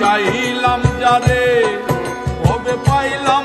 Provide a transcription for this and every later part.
চাইলাম যারে হবে পাইলাম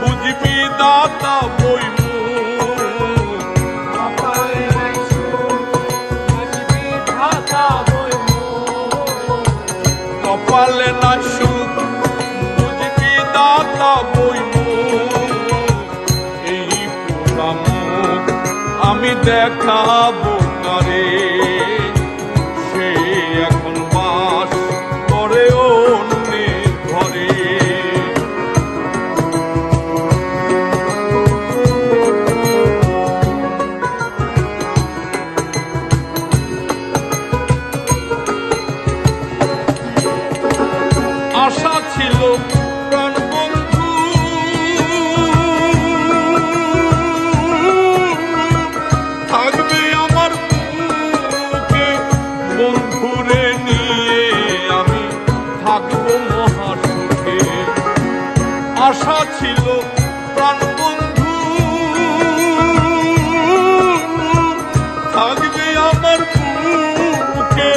বুঝবি দাতা বই কপালে নাই সুখ, বুঝবি দাতা বই কপালে নাই সুখ বুঝবি দাতা বই এই মুখ আমি দেখাবো। আশা ছিল প্রাণ বন্ধু থাকবে আমার বুকে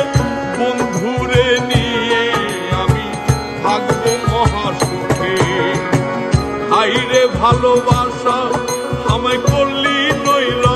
বন্ধুরে নিয়ে আমি থাকব মহাসুখে। হাইরে ভালোবাসা আমায় করলি নৈরাশা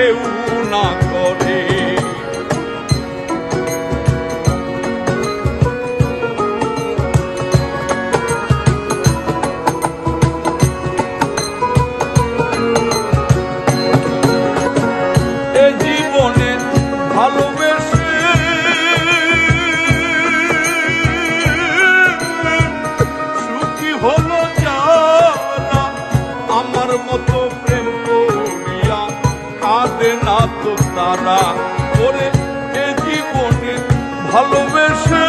એવું ના કરે তারা করে এ জীবনে ভালোবেসে।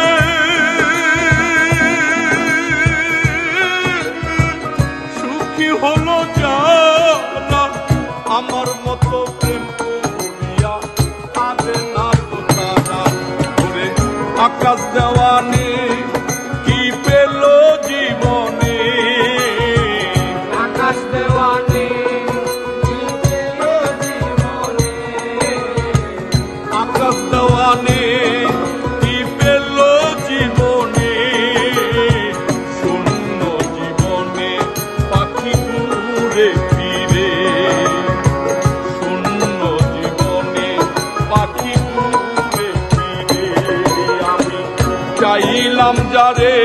সুখী হলো যারা আমার মতো প্রেম করিয়া কাঁদে না তারা করে আকাশ দেওয়ানে। পাইলাম যারে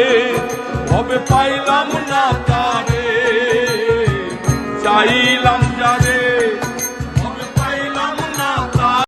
তবে পাইলাম না তারে চাইলাম